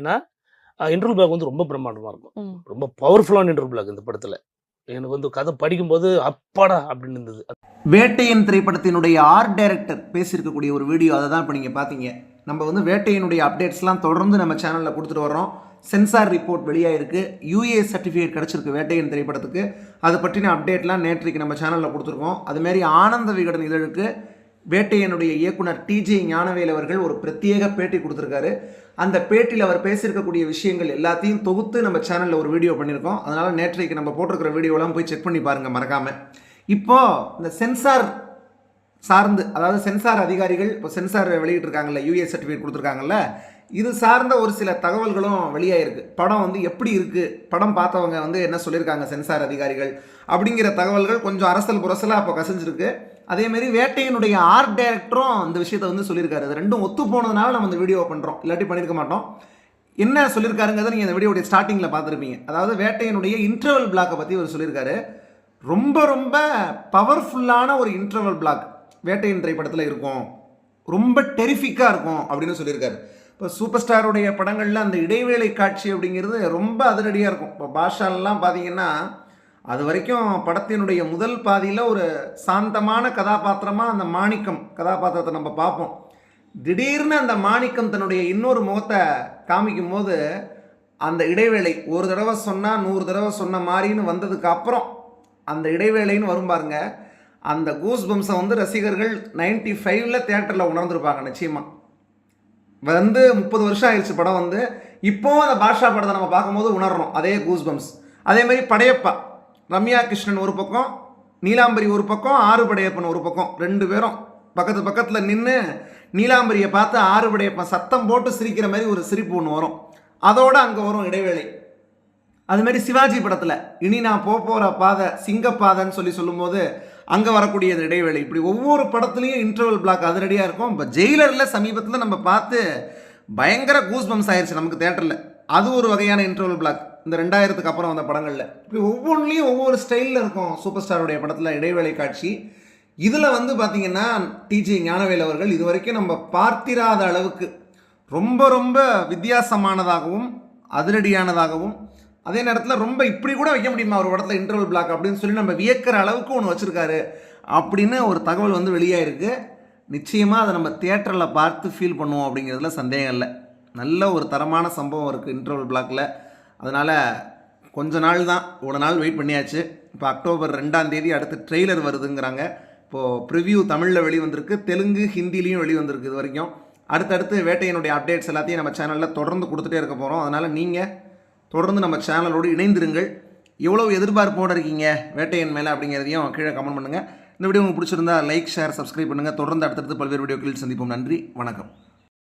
ஏன்னா interval black வந்து ரொம்ப பிரம்மாண்டமாக இருக்கும். ரொம்ப பவர்ஃபுல்லான இன்டர்வல் பிளாக் இந்த படத்தில். எனக்கு வந்து கதை படிக்கும்போது அப்பாடா அப்படின்னு இருந்தது. வேட்டையன் திரைப்படத்தினுடைய ஆர்ட் டைரக்டர் பேசியிருக்கக்கூடிய ஒரு வீடியோ அதை தான் இப்போ நீங்கள் பார்த்தீங்க நம்ம வந்து வேட்டையனுடைய அப்டேட்ஸ்லாம் தொடர்ந்து நம்ம சேனலில் கொடுத்துட்டு வர்றோம். சென்சார் ரிப்போர்ட் வெளியாயிருக்கு. யூஏ சர்டிஃபிகேட் கிடச்சிருக்கு வேட்டையன் திரைப்படத்துக்கு. அது பற்றின அப்டேட்லாம் நேற்றைக்கு நம்ம சேனலில் கொடுத்துருக்கோம். அதுமாரி ஆனந்த விகடன் இதழுக்கு வேட்டையனுடைய இயக்குனர் டிஜே ஞானவேல் அவர்கள் ஒரு பிரத்யேக பேட்டி கொடுத்துருக்காரு. அந்த பேட்டியில் அவர் பேசியிருக்கக்கூடிய விஷயங்கள் எல்லாத்தையும் தொகுத்து நம்ம சேனலில் ஒரு வீடியோ பண்ணியிருக்கோம். அதனால் நேற்றைக்கு நம்ம போட்டிருக்கிற வீடியோலாம் போய் செக் பண்ணி பாருங்கள் மறக்காமல் இப்போது இந்த சென்சார் சார்ந்து அதாவது சென்சார் அதிகாரிகள் இப்போ சென்சார் வெளியிட்டிருக்காங்கல்ல யூஏ சர்டிஃபிகேட் கொடுத்துருக்காங்கல்ல இது சார்ந்த ஒரு சில தகவல்களும் வெளியாயிருக்கு. படம் வந்து எப்படி இருக்குது படம் பார்த்தவங்க வந்து என்ன சொல்லியிருக்காங்க சென்சார் அதிகாரிகள்? அப்படிங்கிற தகவல்கள் கொஞ்சம் அரசல் புரசலாக இப்போ கசிஞ்சிருக்கு. அதேமாரி வேட்டையினுடைய ஆர்ட் டைரக்டரும் இந்த விஷயத்தை வந்து சொல்லியிருக்காரு. அது ரெண்டும் ஒத்து போனதுனால நம்ம இந்த வீடியோ பண்ணுறோம் இல்லாட்டி பண்ணியிருக்க மாட்டோம். என்ன சொல்லியிருக்காருங்கிறத நீங்கள் இந்த வீடியோடைய ஸ்டார்டிங்கில் பார்த்துருப்பீங்க. அதாவது வேட்டையினுடைய இன்டர்வல் பிளாக்கை பற்றி அவர் சொல்லியிருக்காரு. ரொம்ப ரொம்ப பவர்ஃபுல்லான ஒரு இன்டர்வல் பிளாக் வேட்டையின் திரைப்படத்தில் இருக்கும். ரொம்ப டெரிஃபிக்காக இருக்கும் அப்படின்னு சொல்லியிருக்காரு. இப்போ சூப்பர் ஸ்டாருடைய படங்களில் அந்த இடைவேளை காட்சி அப்படிங்கிறது ரொம்ப அதிரடியாக இருக்கும். இப்போ பாஷாலெலாம் பார்த்தீங்கன்னா அது வரைக்கும் படத்தினுடைய முதல் பாதியில் ஒரு சாந்தமான கதாபாத்திரமாக அந்த மாணிக்கம் கதாபாத்திரத்தை நம்ம பார்ப்போம். திடீர்னு அந்த மாணிக்கம் தன்னுடைய இன்னொரு முகத்தை காமிக்கும் போது அந்த இடைவேளை ஒரு தடவை சொன்னால் நூறு தடவை சொன்ன மாதிரின்னு வந்ததுக்கு அப்புறம் அந்த இடைவேளைன்னு வரும் பாருங்க. அந்த கூஸ் பம்ஸை வந்து ரசிகர்கள் நைன்டி ஃபைவ்ல தேட்டரில் உணர்ந்துருப்பாங்க நிச்சயமாக வந்து முப்பது வருஷம் ஆயிடுச்சு படம் வந்து. இப்போவும் அந்த பாஷா படத்தை நம்ம பார்க்கும்போது உணர்றோம். அதே கூஸ் பம்ஸ் அதே மாதிரி படையப்பா. ரம்யா கிருஷ்ணன் ஒரு பக்கம் நீலாம்பரி ஒரு பக்கம் ஆறுபடையப்பன் ஒரு பக்கம். ரெண்டு பேரும் பக்கத்து பக்கத்தில் நின்று நீலாம்பரியை பார்த்து ஆறுபடையப்பன் சத்தம் போட்டு சிரிக்கிற மாதிரி ஒரு சிரிப்பு ஒன்று வரும். அதோடு அங்கே வரும் இடைவேளை. அதுமாரி சிவாஜி படத்தில் இனி நான் போக போகிற பாதை சிங்கப்பாதைன்னு சொல்லி சொல்லும்போது அங்கே வரக்கூடிய இடைவேளை. இப்படி ஒவ்வொரு படத்துலையும் இன்டர்வல் பிளாக் அதிரடியாக இருக்கும். இப்போ ஜெயிலரில் சமீபத்தில் நம்ம பார்த்து பயங்கர கூஸ் பம்ஸ் ஆயிடுச்சு நமக்கு தேட்டரில் அது ஒரு வகையான இன்டர்வல் பிளாக் இந்த ரெண்டாயிரத்துக்கு அப்புறம் வந்த படங்களில். இப்படி ஒவ்வொன்றிலையும் ஒவ்வொரு ஸ்டைலில் இருக்கும் சூப்பர் ஸ்டாருடைய படத்தில் இடைவேளை காட்சி. இதில் வந்து பார்த்தீங்கன்னா டிஜி ஞானவேல் அவர்கள் இது வரைக்கும் நம்ம பார்த்திராத அளவுக்கு ரொம்ப ரொம்ப வித்தியாசமானதாகவும் அதிரடியானதாகவும் அதே நேரத்தில் ரொம்ப இப்படி கூட வைக்க முடியுமா ஒரு படத்தில் இன்டர்வல் பிளாக் அப்படின்னு சொல்லி நம்ம வியக்கிற அளவுக்கு ஒன்று வச்சுருக்காரு அப்படின்னு ஒரு தகவல் வந்து வெளியாயிருக்கு. நிச்சயமாக அதை நம்ம தியேட்டரில் பார்த்து ஃபீல் பண்ணுவோம் அப்படிங்கிறதுல சந்தேகம் இல்லை. நல்ல ஒரு தரமான சம்பவம் இருக்குது இன்டர்வல் பிளாக்கில் அதனால் கொஞ்ச நாள் தான் இவ்வளோ நாள் வெயிட் பண்ணியாச்சு. இப்போ அக்டோபர் ரெண்டாம் தேதி அடுத்து ட்ரெய்லர் வருதுங்கிறாங்க. இப்போது ப்ரிவ்யூ தமிழில் வெளிவந்திருக்கு தெலுங்கு ஹிந்திலையும் வெளிவந்திருக்கு இது வரைக்கும். அடுத்தடுத்து வேட்டையனுடைய அப்டேட்ஸ் எல்லாத்தையும் நம்ம சேனலில் தொடர்ந்து கொடுத்துட்டே இருக்க போகிறோம் அதனால் நீங்கள் தொடர்ந்து நம்ம சேனலோடு இணைந்திருங்கள். எவ்வளோ எதிர்பார்ப்போடு இருக்கீங்க வேட்டையன் மேலே அப்படிங்கிறதையும் கீழே கமெண்ட் பண்ணுங்கள் இந்த வீடியோ உங்களுக்கு பிடிச்சிருந்தா லைக் ஷேர் சப்ஸ்கிரைப் பண்ணுங்கள் தொடர்ந்து அடுத்தடுத்து பல்வேறு வீடியோக்களில் சந்திப்போம். நன்றி வணக்கம்.